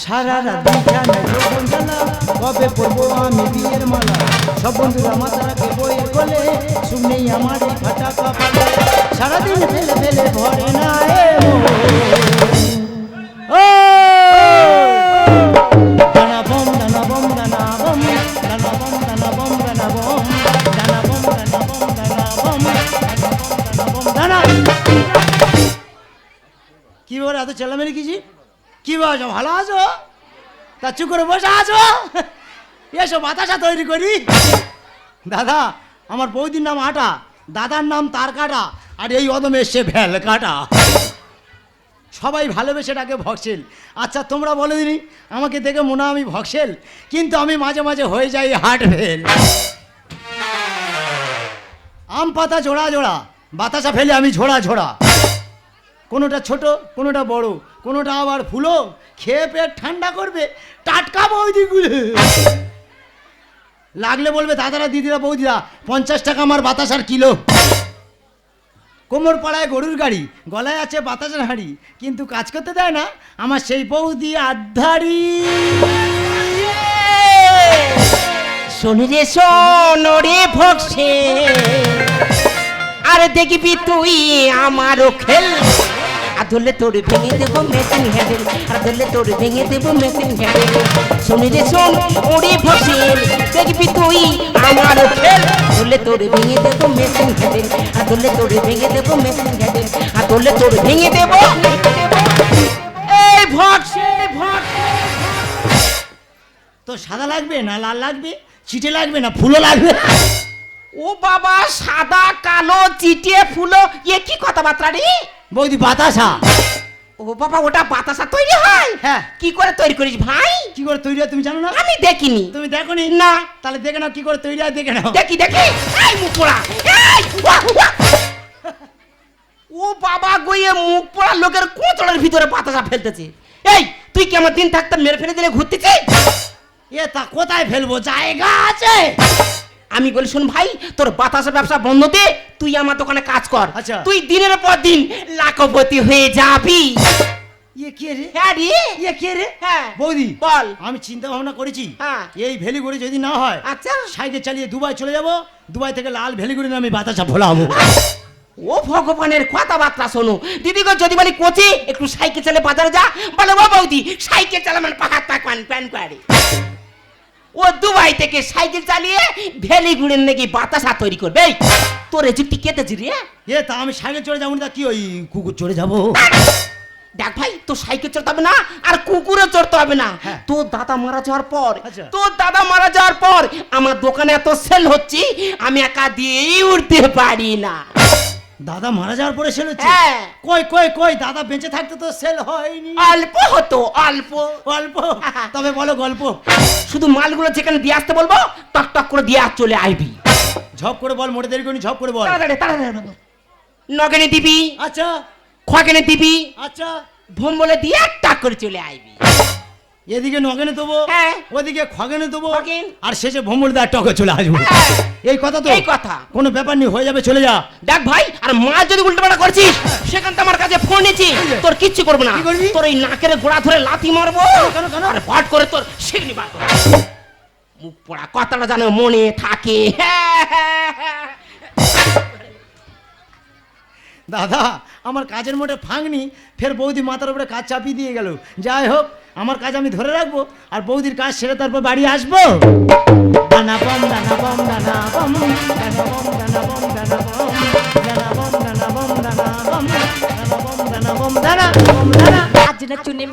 সারা রাত বিছানায় যৌবন জ্বালা কবে পরবো আমি বিয়ের মালা সব বন্ধুরা মাতারাকে বইয়ের কোলে সুখ নেই আমার এই ফাটা কপালে সারাদিন ফেলে ফেলে ভরে না এ মন। বম দানা দানা বম দানা বম দানা বম দানা বম দানা দানা কি ব্যাপার এত চেলামেলি কিছু বলছো ভালো আছো? তা চুপ করে বসে আছো? এসো, বাতাসা তৈরি করি। দাদা, আমার বৌদির নাম আটা, দাদার নাম তার কাটা, আর এই অদম এসছে ভ্যাল কাটা। সবাই ভালোবেসে ডাকে ভক্সেল। আচ্ছা তোমরা বলে দিনি, আমাকে দেখে মনে আমি ভক্সেল, কিন্তু আমি মাঝে মাঝে হয়ে যাই হার্ট ফেল আম পাতা জোড়া জোড়া বাতাসা ফেলে আমি ঝোড়া ঝোড়া। কোনোটা ছোট, কোনোটা বড়, কোনোটা আবার ফুলো, খেয়ে পেট ঠান্ডা করবে, টাটকা বৌদিগুলো লাগলে বলবে, দাদারা, দিদিরা, বৌদিরা, পঞ্চাশ টাকা আমার বাতাসার কিলো। কোমর পাড়ায় গরুর গাড়ি, গলায় আছে বাতাসের হাঁড়ি, কিন্তু কাজ করতে দেয় না, আমার সেই বৌদি আধারি শোন রে শোন রে ভক্সে আর দেখবি তুই আমারও খেল। আর ধরলে তোর ভেঙে দেবো মেশিন হ্যান্ডেল আর ধরলে তোর ভেঙে দেবো মেশিন হ্যান্ডেল শোন রে শোন, ওরে ভক্সেল দেখবি তুই আমারও খেল। ধরলে তোর ভেঙে দেবো মেশিন হ্যান্ডেল আর ধরলে তোর ভেঙে দেবো মেশিন হ্যান্ডেল আর ধরলে তোর ভেঙে দেবো, এই ভক্সেল তো সাদা লাগবে না লাল লাগবে? চিটে লাগবে না ফুলও লাগবে? ও বাবা, সাদা, কালো, চিটে ফুলো এ কি কথাবার্তা রে? বৌদি বাতাসা। ও বাবা ওটা বাতাসা তৈরি হয়? হ্যাঁ। কি করে তৈরি করিস ভাই? কি করে তৈরি হয় তুমি জানো না? আমি দেখিনি। তুমি দেখো নি। না তাহলে দেখে নাও কি করে তৈরি হয় দেখে নাও। দেখি দেখি। এই মুখ পোড়া। এই ওয়া, ওয়া। ও বাবা গইয়ে মুখ পোড়া লোকের কোঁচড়ের ভিতরে বাতাসা ফেলতেছে। এই তুই কি আমার দিন থাকতে মেরে ফেলে দিলে ঘুরতেছিস? এ তা কোথায় ফেলব? জায়গা আছে। আমি বলি শোন ভাই তোর বাতাসের ব্যবসা বন্ধ দে তুই আমার দোকানে কাজ কর। আচ্ছা। তুই দিনের পর দিন লাখপতি হয়ে যাবি। ইয়ে কে রে? হ্যাঁ রে। ইয়ে কে রে? হ্যাঁ বৌদি বল। আমি চিন্তা ভাবনা করেছি। হ্যাঁ। এই ভেলিগুড়ি যদি না হয় আচ্ছা। সাইকেল চালিয়ে দুবাই চলে যাব দুবাই থেকে লাল ভেলিগুড়ি আমি বাতাসা ভোলাবো। ও ভগবানের কথাবার্তা শোনো। দিদি গো যদি বলি কোচি একটু সাইকেল চালে বাজারে যা। বলে ও বৌদি সাইকেল চালা মানে পাহাড় পাক পান প্যান করে? ও দুবাই থেকে সাইকেল চালিয়ে ভেলি গুড়ের নাকি বাতাসা তৈরি করবে। এই, তোর যুক্তি কেটেছি রে? এ তা আমি সাইকেল চড়ে যাব না কি ওই কুকুর চড়ে যাব? দেখ ভাই তো সাইকেল চড়তে হবে না আর কুকুরে চড়তে হবে না। হ্যাঁ। তোর দাদা মারা যাওয়ার পর আচ্ছা। তোর দাদা মারা যাওয়ার পর আমার দোকানে এত সেল হচ্ছে আমি একা দিয়েই উঠতে পারি না। দাদা মারা যাওয়ার পরে সেল হচ্ছে? হ্যাঁ। কই কই কই দাদা বেঁচে থাকতে তো সেল হয়নি। অল্প হতো অল্প। গল্প তবে বলো গল্প। শুধু মালগুলো যেখানে দিয়ে আসতে বলব টক টক করে দিয়ে আর চলে আইবি। ঝপ করে বল মোটে দেরি করি ঝপ করে বল। তাড়াতাড়ি তাড়াতাড়ি নগেনে দিবি আচ্ছা। খগেনে দিবি আচ্ছা। ভোম বলে দিয়ে টাক করে চলে আইবি। এদিকে নগেনে দেবো হ্যাঁ। ওদিকে খগেনে দেবো খগেন। আর শেষে ভম্বল দা টকে চলে আসব। হ্যাঁ। এই কথা তো? এই কথা। কোনো ব্যাপার নেই হয়ে যাবে চলে যা। দেখ ভাই আর মা যদি উল্টোপাল্টা করছিস সেখান থেকে আমার কাছে ফোন নিয়েছি তোর কিচ্ছু করব না? তোর এই নাকের গোড়া ধরে লাথি মারবো? আর ফট করে তোর বার মুখ পড়া কথাটা যেন মনে থাকে। দাদা আমার কাজের মোটে ফাঁকনি ফের বৌদি মাথার উপরে কাজ চাপিয়ে দিয়ে গেল যাই হোক আমার কাজ আমি ধরে রাখব আর বৌদির কাজ সেরে তারপর বাড়ি আসব আজ না চুনে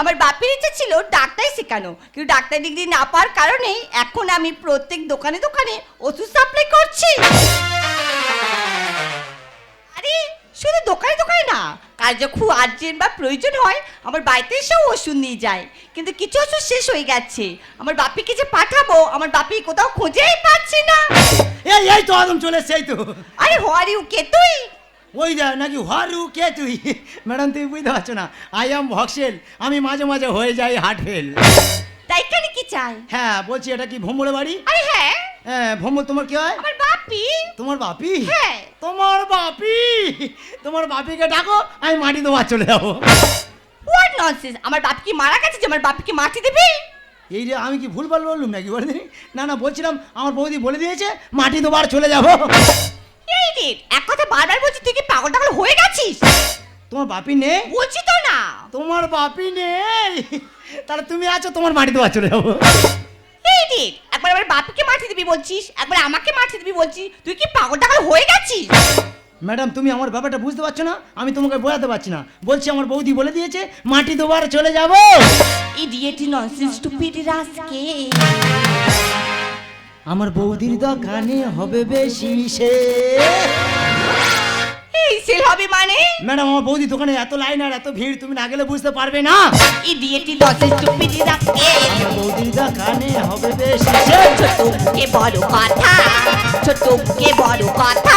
আমার বাপের ইচ্ছা ছিল ডাক্তারি শেখানো কিন্তু ডাক্তার ডিগ্রি না পাওয়ার কারণে এখন আমি প্রত্যেক দোকানে দোকানে ওষুধ সাপ্লাই করছি। আরে শুধু দোকানে দোকানে না কার যখন খুব আর্জেন্ট বা প্রয়োজন হয় আমার বাড়িতে এসেও ওষুধ নিয়ে যায়। কিন্তু কিছু ওষুধ শেষ হয়ে গেছে। আমার বাপিকে যে পাঠাবো আমার বাপি কোথাও খুঁজেই পাচ্ছি না। এই এই তো আদম চলে এই তো। আরে হোয়ার ইউ কে তুই? ওই দেখ নাকি হারু কে তুই? ম্যাডাম তুমি বুঝতে পারছ না। I am Voxel. আমি মাঝে মাঝে হয়ে যাই হার্ট ফেল তাই কেন কি চাই? হ্যাঁ বলছি এটা কি ভোমরে বাড়ি? আরে হ্যাঁ। হ্যাঁ ভোমর তোমার কি হয়? আমার বাপি। তোমার বাপি? হ্যাঁ। তোমার বাপি? তোমার বাপিকে ডাকো আমি মাটি দেওয়া চলে যাব। হোয়াট ননসেন্স আমার বাপ কি মারা গেছে যে আমার বাপিকে মাটি দেবে? এই যে আমি কি ভুলভাল বললুম নাকি বলে না না বলছিলাম আমার বৌদি বলে দিয়েছে মাটি দেবার চলে যাব। এই রে এক কথা বারবার বলছি তুই কি পাগল টাগল হয়ে গেছিস? তোমার বাপি নেই? বলছি তো না। তোমার বাপি নেই? তাহলে তুমি আছো তোমার দেওয়া চলে যাব এই রে একবার আমার বাপিকে মাটি দিবি বলছিস একবার আমাকে মাটি দিবি বলছিস তুই কি পাগল টাগল হয়ে গেছিস? ম্যাডাম তুমি আমার ব্যাপারটা বুঝতে পারছ না আমি তোমাকে বোঝাতে পারছি না। বলছি আমার বৌদি বলে দিয়েছে মাটি দেবার চলে যাব। ইডিয়েট ননসেন্স স্টুপিড রাস্কে আমার বৌদির দোকানে হবে বেশি সে এই সেল হবে মানে? ম্যাডাম আমার বৌদি দোকানে এত লাইন আর এত ভিড় তুমি না গেলে বুঝতে পারবে না। ইডিয়েট রাস্কে আমার বৌদির দোকানে হবে বেশি সে ছোট কে বড় কথা ছোট কে বড় কথা।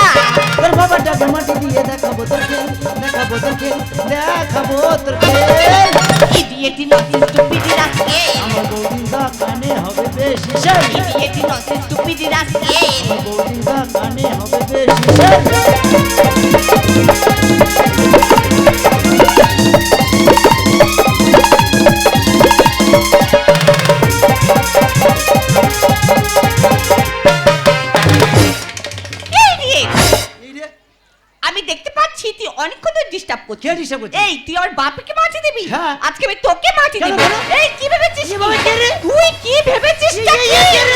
তোর বাবাটাকে মাটি দিয়ে দেখাবো তোরকে দেখাবো তোরকে দেখাবো তোরকে ইডিয়েটি নট স্টুপিডি রাখে আমার গোবিন্দা কানে হবে বেশি সেই ইডিয়েটি নট স্টুপিডি রাখে আমার গোবিন্দা কানে হবে বেশি আমি দেখতে পাচ্ছি তুই অনেকক্ষণ ডিস্টার্ব করছিস। এই তুই আমার বাপকে দিবি হ্যাঁ। আজকে আমি তোকে মাটি দিব। এই কি ভেবেছিস কে? তুই কি ভেবেছিস তা কি?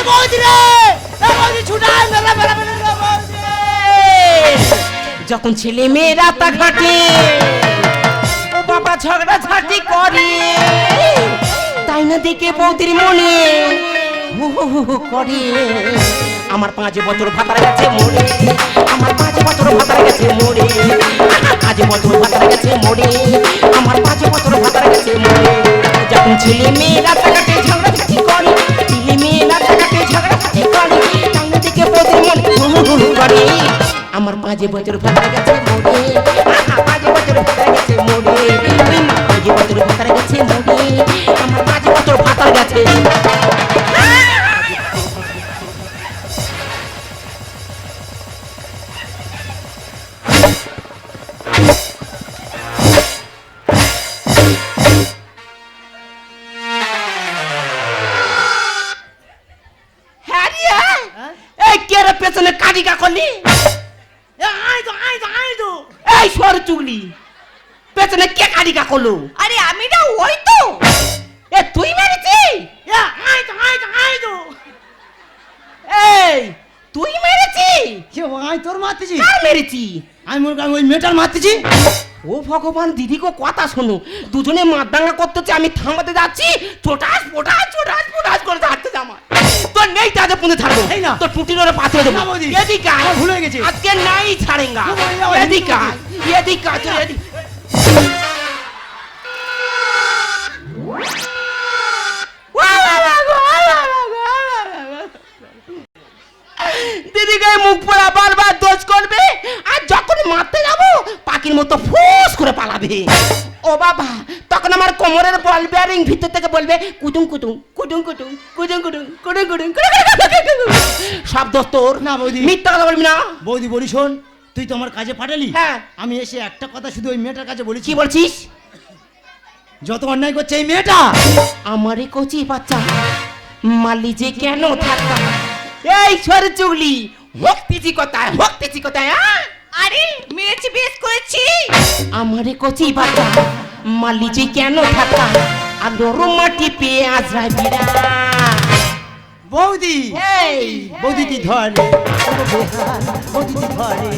বৌদি রে। বৌদি ছুটাই মেলা মেলা মেলা বৌদি যখন ছেলে মেয়েরা তা ঘাটে ও বাবা ঝগড়া ঝাঁটি করে তাই না দেখে বৌদির মনে করে। আমার পাঁচ বছর ভাতার গেছে মরে আমার বছর ভাতার গেছে মরে পাঁচ বছর ভাতার গেছে মরে আমার পাঁচ বছর ভাতার গেছে মরে যখন ছেলে মেয়েরা তাকাটে ঝগড়া ঝাঁটি করে ছেলে মেয়েরা তাকাটে ঝগড়া ঝাঁটি করে তাই না দেখে বৌদির মনে হু হু করে। আমার পাঁচ বছর ভাতার গেছে মরে পাঁচ বছর ভাতার গেছে মরে পাঁচ বছর ভাতার গেছে মরে আমার পাঁচ বছর ভাতার গেছে করল আরে আমি না ওই তো। এ তুই মেরেছি এই তুই মেরেছি কে আই তোর মারতেছি। কার মেরেছি? আমি মনে ওই মেটার মারতেছি। ও ভগবান দিদি গো কথা শোনো। দুজনে মারদাঙ্গা করতেছে আমি থামাতে যাচ্ছি। ছোটাস ফোটাস ছোটাস ফোটাস করে যাচ্ছে জামা তোর নেই তাদের পুনে ছাড়বো। এই না। তোর টুটির ওরে পাথরে দেবো। এদিকে। আমার ভুল গেছে। আজকে নাই ছাড়েঙ্গা। আমার এদিকে ভুল এদিকে এদিকে পড়া বারবার দোষ করবে আর যখন মারতে যাব পাখির মতো ফুস করে পালাবে ও বাবা তখন আমার কোমরের বল বেয়ারিং ভিতর থেকে বলবে কুটুম কুটুম কুটুম কুটুম কুটুম কুটুম কুটুম কুটুম সব দোষ তোর না, বৌদি। মিথ্যা কথা বলবি না বৌদি বলি শোন তুই তো আমার কাজে পাঠালি হ্যাঁ। আমি এসে একটা কথা শুধু ওই মেয়েটার কাছে বলেছি কি বলছিস যত অন্যায় করছে এই মেয়েটা আমারে কচি বাচ্চা মালি যে কেন থাকতাম এই সরে চুগলি ভক্তিজি কথা ভক্তিজি কথা আরে মেরেছি বেশ করেছি। আমারে কচি বাটা মালিজি কেন থাকা? আদর মাটি পেয়ে আজরা বিরা বৌদি বৌদিটি ধরে? ধরে?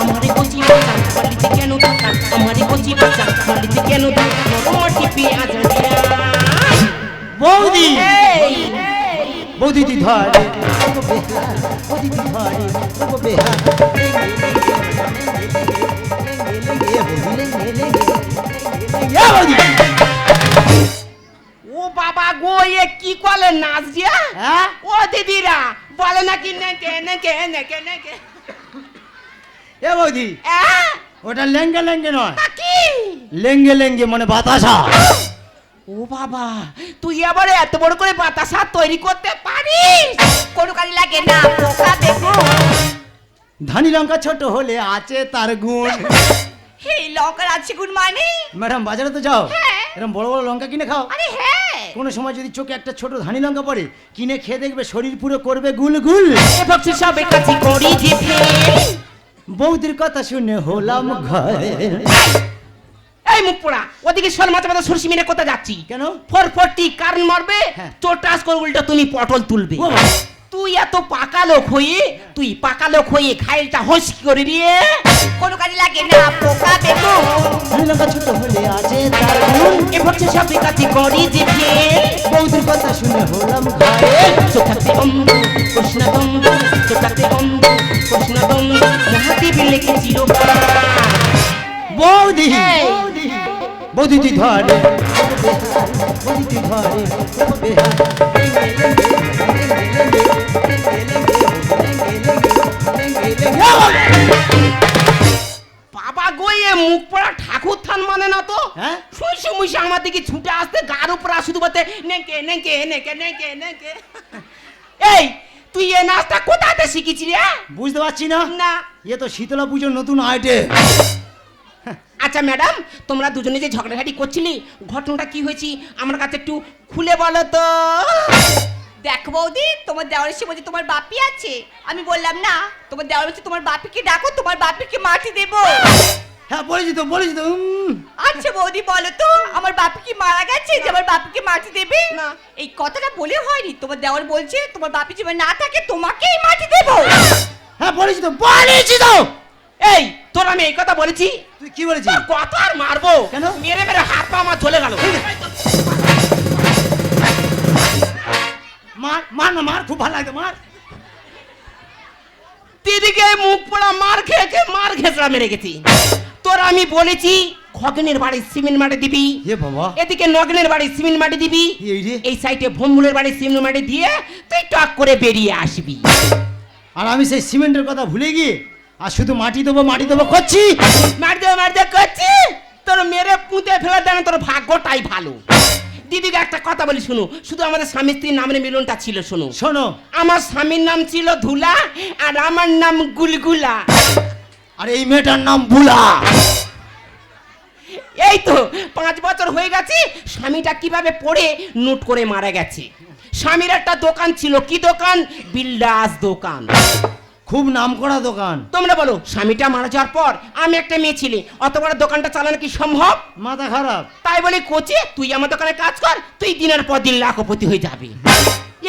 আমারে কচি বাটা মালিজি কেন থাকা? আমারে কচি বাটা মালিজি কেন থাকা? নরম মাটি পেয়ে বৌদি বৌদিদি ধরে বৌদিদি ধরে ও বাবা গো এ কি কলে নাচ দিয়া? হ্যাঁ? ও দিদিরা বলে নাকি নেকে নেকে নেকে নেকে। এ বৌদি ওটা লেঙ্গে লেঙ্গে নয়। লেঙ্গে লেঙ্গে মানে বাতাসা। ও বাবা তুই এবারে এত বড় করে বাতাসা তৈরি করতে পারিস? কোনো কাজে লাগে না পোকা বেগুন ধানি লঙ্কা ছোট হলে আছে তার গুণ। এই লঙ্কার আছে গুণ মানে? ম্যাডাম বাজারে তো যাও। হ্যাঁ। এরকম বড় বড় লঙ্কা কিনে খাও। আরে হ্যাঁ। কোনো সময় যদি চোখে একটা ছোট ধানি লঙ্কা পড়ে কিনে খেয়ে দেখবে শরীর পুরো করবে গুল গুল। এ ভাবছি সবে কাছে করি বৌদির কথা শুনে হলাম ঘরে। এই মুখ পোড়া ওদিকে শোল মাথা মাথা সরষি মিনে কোথায় যাচ্ছি? কেন? ফোর ফোরটি কারণ মারবে হ্যাঁ। তোর টাস করে উল্টো তুমি পটল তুলবে। তুই এত পাকা লোক হয়ে তুই পাকা লোক হয়ে খাইলটা হস করে দিয়ে? কোনো কাজে লাগে না পোকা ধানি লঙ্কা ছোট হলে আছে তার গুণ। এ ভাবছি সবে কাছে করি যে ফেল। বৌদির কথা শুনে হলাম ঘরে থাকতে অন্ধ কৃষ্ণ দ্বন্দ্ব চোখ থাকতে অন্ধ কৃষ্ণ দ্বন্দ্ব মহাদেবী লেখে চিরকাল। বৌদি। বৌদি তুই ধরে। বৌদি তুই ধরে বাবা গইয়ে মুখ পড়া ঠাকুর থান মানে না তো? হ্যাঁ? শুইসু মুইসু আমার দিকে ছুটে আসতে গার উপর শুধু বলতে নেকে নেকে নেকে নেকে নেকে। এই তুই এ নাচটা কোথাতে রে বুঝতে পারছি না। না। এ তো শীতলা পুজোর নতুন আইটেম আচ্ছা ম্যাডাম তোমরা দুজনে যে ঝগড়াঝাটি করছিলি ঘটনাটা কি হয়েছে? আমার কাছে একটু খুলে বলো তো। দেখ বৌদি তোমার দেওয়ার এসে বলছে তোমার বাপি আছে। আমি বললাম না তোমার দেওয়ার বলছে তোমার বাপিকে ডাকো তোমার বাপিকে মাটি দেবো। হ্যাঁ বলেছি তো বলেছি তো। আচ্ছা বৌদি বলো তো আমার বাপি কি মারা গেছে? যে আমার বাপিকে মাটি দেবে? না। এই কথাটা বলে হয়নি। তোমার দেওয়ার বলছে তোমার বাপি যদি না থাকে তোমাকেই মাটি দেবো। হ্যাঁ বলেছি তো বলেছি তো। এই তোর আমি এই কথা বলেছি? তুই কি বলেছিস? কত আর মারবো। কেন? মেরে মেরে হাত পা আমার চলে গেল। মার মার না মার খুব ভালো লাগে মার। দিদিকে মুখ পোড়া মার খেয়ে খেয়ে মার ঘেঁচড়া মেরে গেছি। তোর আমি বলেছি খগনের বাড়ি সিমেন্ট মাটি দিবি। হে বাবা। এদিকে নগনের বাড়ি সিমেন্ট মাটি দিবি। এই সাইডে ভম্বুলের বাড়ি সিমেন্ট মাটি দিয়ে তুই টক করে বেরিয়ে আসবি। আর আমি সেই সিমেন্টের কথা ভুলে গিয়ে আর শুধু মাটি দেবো মাটি দেবো করছি? মাটি দেবো মাটি দেবো করছি? তোর মেরে পুঁতে ফেলে দেন তোর ভাগ্যটাই ভালো। দিদিকে একটা কথা বলি শুনো। শুধু আমাদের স্বামী স্ত্রীর নামের মিলনটা ছিল শোনো। শোনো। আমার স্বামীর নাম ছিল ধুলা আর আমার নাম গুলগুলা। আর এই মেয়েটার নাম বুলা। এই তো পাঁচ বছর হয়ে গেছে স্বামীটা কীভাবে পড়ে নোট করে মারা গেছে। স্বামীর একটা দোকান ছিল কি দোকান? বিল্ডাস দোকান। খুব নাম করা দোকান। তোমরা বলো স্বামীটা মারা যাওয়ার পর আমি একটা মেয়ে ছিলি অত বড় দোকানটা চালানো কি সম্ভব? মাথা খারাপ। তাই বলি কোচে তুই আমার দোকানে কাজ কর তুই দিনের পর দিন লাখপতি হয়ে যাবি।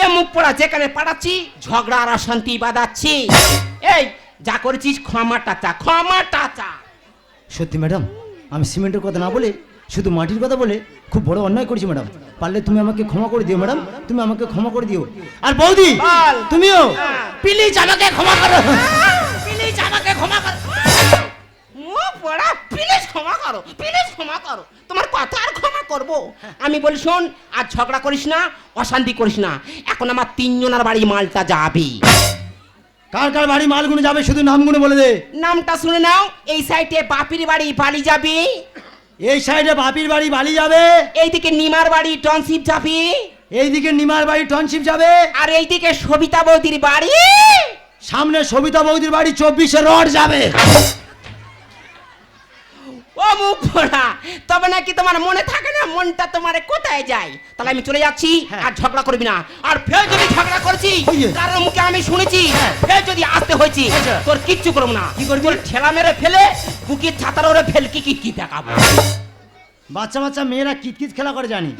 এ মুখ পড়া যেখানে পাঠাচ্ছি ঝগড়া আর অশান্তি বাঁধাচ্ছি। এই যা করেছিস ক্ষমা টাচা ক্ষমা টাচা সত্যি ম্যাডাম আমি সিমেন্টের কথা না বলে শুধু মাটির কথা বলে খুব বড় অন্যায় করেছি ম্যাডাম। পারলে তুমি আমাকে ক্ষমা করে দিও ম্যাডাম। তুমি আমাকে ক্ষমা করে দিও। আর বৌদি। তুমিও? হ্যাঁ। প্লিজ আমাকে ক্ষমা করো। প্লিজ আমাকে ক্ষমা করো। পড়া প্লিজ ক্ষমা করো প্লিজ ক্ষমা করো। তোমার কথা আর ক্ষমা করব। আমি বলি শোন আর ঝগড়া করিস না অশান্তি করিস না। এখন আমার তিনজনের বাড়ি মালটা যাবে। কার কার বাড়ি মালগুলো যাবে? শুধু নামগুলো বলে দে। নামটা শুনে নাও। এই সাইডে বাপির বাড়ি বাড়ি যাবে। এই সাইডে বাপির বাড়ি বালি যাবে। এইদিকে নিমার বাড়ি টনশিপ যাবে? এইদিকে নিমার বাড়ি টনশিপ যাবে। আর এইদিকে সবিতা বৌদির বাড়ি? সামনে সবিতা বৌদির বাড়ি চব্বিশে রড যাবে। ও মুখ পড়া তবে নাকি তোমার মনে থাকে না মনটা তোমার কোথায় যায় তাহলে আমি চলে যাচ্ছি হ্যাঁ। আর ঝগড়া করবি না আর ফের যদি ঝগড়া করছি কারোর মুখে আমি শুনেছি হ্যাঁ। ফের যদি আসতে হয়েছি। তোর কিচ্ছু করব না কি করবি? ঠেলা মেরে ফেলে বুকির ছাতার ওরে ফেল কি কি কি দেখাবো বাচ্চা বাচ্চা মেয়েরা কিতকিত খেলা করে জানি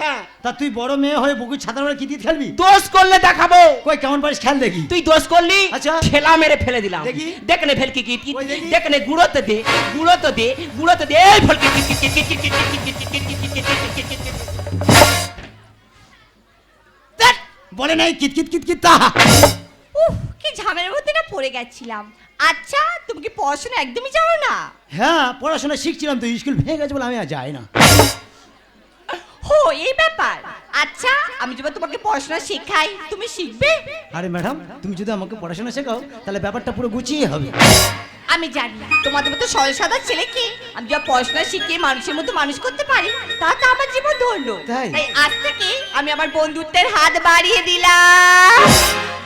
তা তুই বড় মেয়ে হয়ে বুকুর ছাতার উপরে কিতকিত খেলবি দোষ করলে দেখাবো কই কেমন পারিস খেল দেখি তুই দোষ করলি আচ্ছা খেলা মেরে ফেলে দিলাম দেখি দেখনে ফেলকি কিতকিত দেখনে গুঁড়োতে দে গুঁড়োতে দে গুঁড়োতে দে এই ফেলকি বলে নাই কিতকিত কিতকিত তা উফ কি ঝামেলার মধ্যে না পড়ে গেছিলাম আচ্ছা তুমি কি পড়াশোনা একদমই জানো না হ্যাঁ পড়াশোনা শিখছিলাম তো স্কুল ভেঙে গেছে বলে আমি আর যাই না আচ্ছা আমি যখন তোমাকে পড়াশোনা শেখাই তুমি শিখবে? আরে ম্যাডাম তুমি যদি আমাকে পড়াশোনা শেখাও তাহলে ব্যাপারটা পুরো গুছিয়ে হবে। আমি জানি তোমাদের মতো সরল সাদা ছেলেকে আমি যা পড়াশোনা শিখিয়ে মানুষের মতো মানুষ করতে পারি তা তো আমার জীবন ধরলো তাই? তাই আজ থেকে আমি আমার বন্ধুত্বের হাত বাড়িয়ে দিলাম।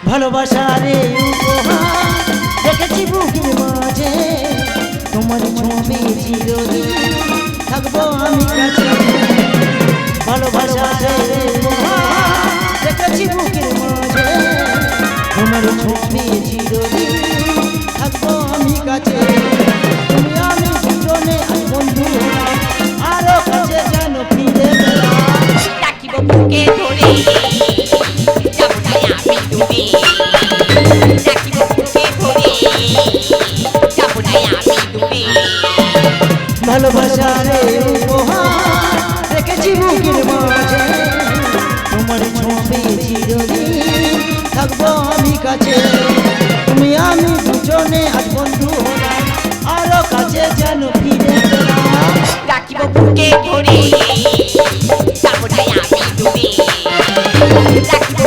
ভালোবাসা রে উপহার রেখেছি বুকের মাঝে। তোমার ছবি চিরদিন থাকব আমি কাছে। বুকের মাঝে তোমার ছবি চিরদিন থাকব আমি কাছে। তুমি আমি দুজনে আর বন্ধু আরও কাছে যেন ফিরে ডাকিব বুকে ধরে না আমি দূরে ডাকিব